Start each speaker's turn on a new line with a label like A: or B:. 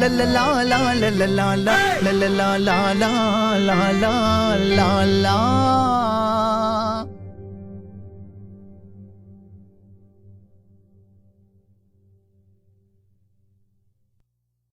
A: லா லா லா லா லா